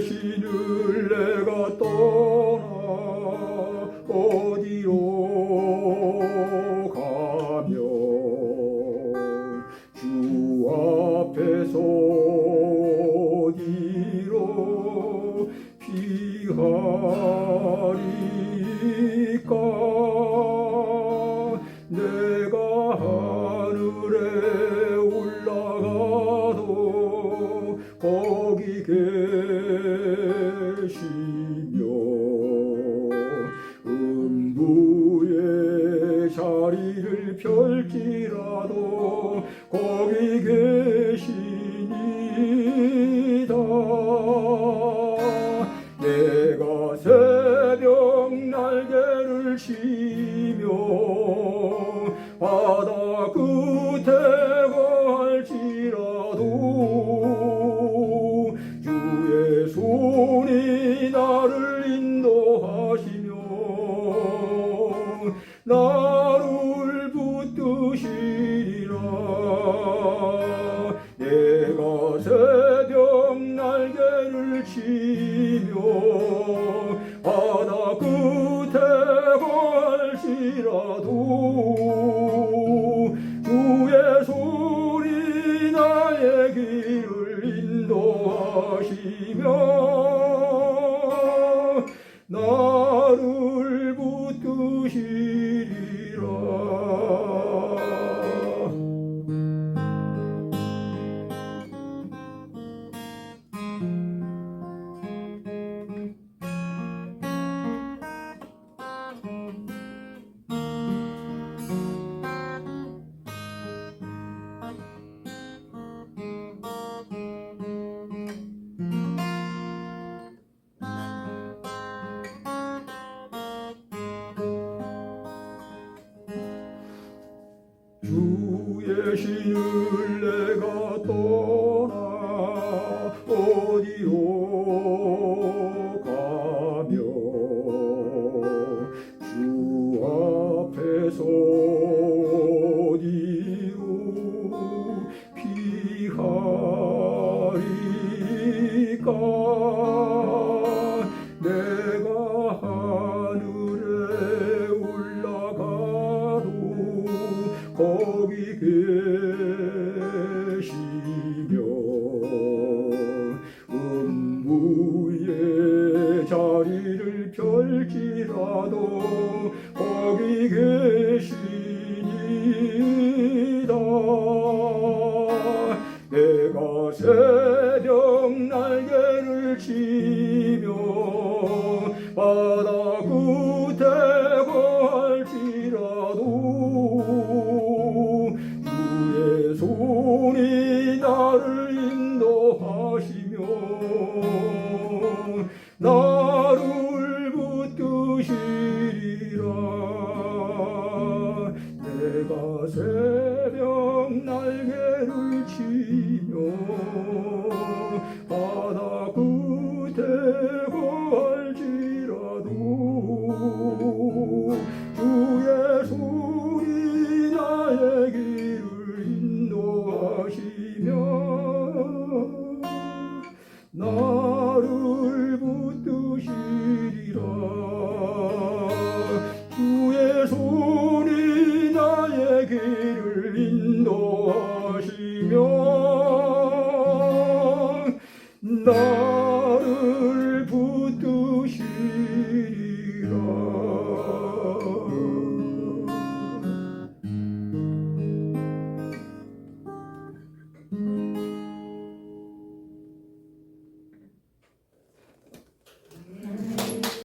신을 내가 떠나 어디로 가며 주 앞에서 어디로 피하리 거기 계시며 음부의 자리를 펼지라도 거기 계시니다. 내가 새벽 날개를 치 인도하시며 나를 붙드시리라. 내가 새벽 날개를 치며 바다 끝에 갈지라도 주의 소리 나의 길을 인도하시며 주의 신을 내가 떠나 어디로 가며 주 앞에서 어디로 피하리까 자리를 펼지라도 거기 계시니다 내가 새벽 날개를 치며 바다 끝에 갈지라도 주의 손이 나를 인도하시며 나를 붙드시리라. 내가 새벽 날개를 치며 바다 끝에 갈지라도 주의 소리 나의 길을 인도하시며 나